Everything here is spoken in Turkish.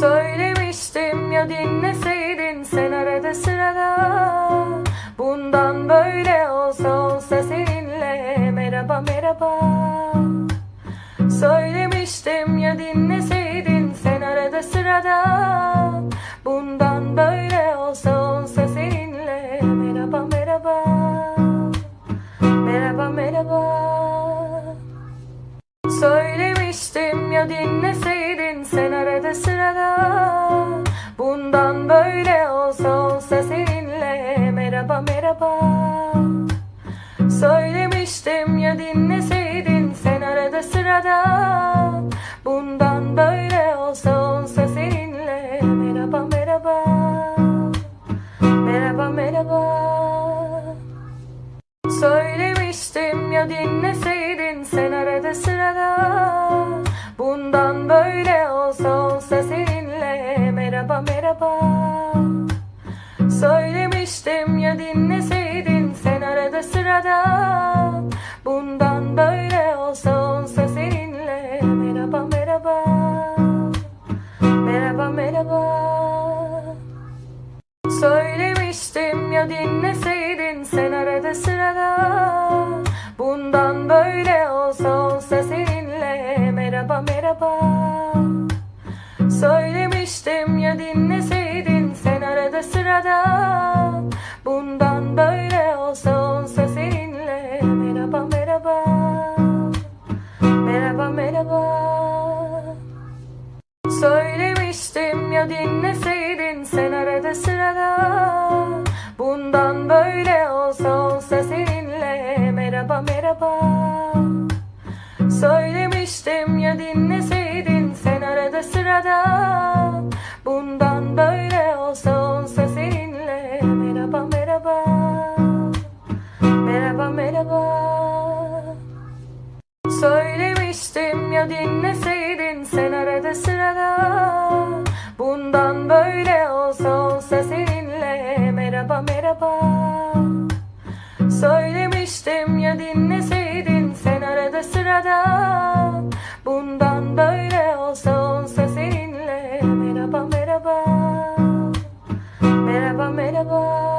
Söylemiştim ya dinleseydin sen arada sırada. Bundan böyle olsa olsa seninle merhaba merhaba. Söylemiştim ya dinleseydin sen arada sırada. Bundan böyle olsa olsa seninle merhaba merhaba. Merhaba merhaba. Söylemiştim ya dinleseydin merhaba merhaba. Söylemiştim ya dinleseydin sen arada sırada. Bundan böyle olsa olsa seninle. Merhaba merhaba. Merhaba merhaba. Söylemiştim ya dinleseydin sen arada sırada. Bundan böyle olsa olsa seninle. Merhaba merhaba Söylemiştim ya dinleseydin sen arada sırada. Bundan böyle olsa olsa seninle. Merhaba merhaba. Merhaba merhaba. Söylemiştim ya dinleseydin sen arada sırada. Bundan böyle olsa olsa seninle. Merhaba merhaba. Söylemiştim ya dinleseydin Böyle olsa seninle. Merhaba merhaba. Merhaba merhaba. Söylemiştim ya dinleseydin sen arada sırada. Bundan böyle olsa seninle. Merhaba merhaba. Söylemiştim ya dinleseydin sen arada sırada geçtim ya dinleseydin sen arada sırada. Bundan böyle olsa olsa seninle merhaba merhaba. Söylemiştim ya dinleseydin sen arada sırada. Bundan böyle olsa olsa seninle merhaba merhaba. Merhaba merhaba.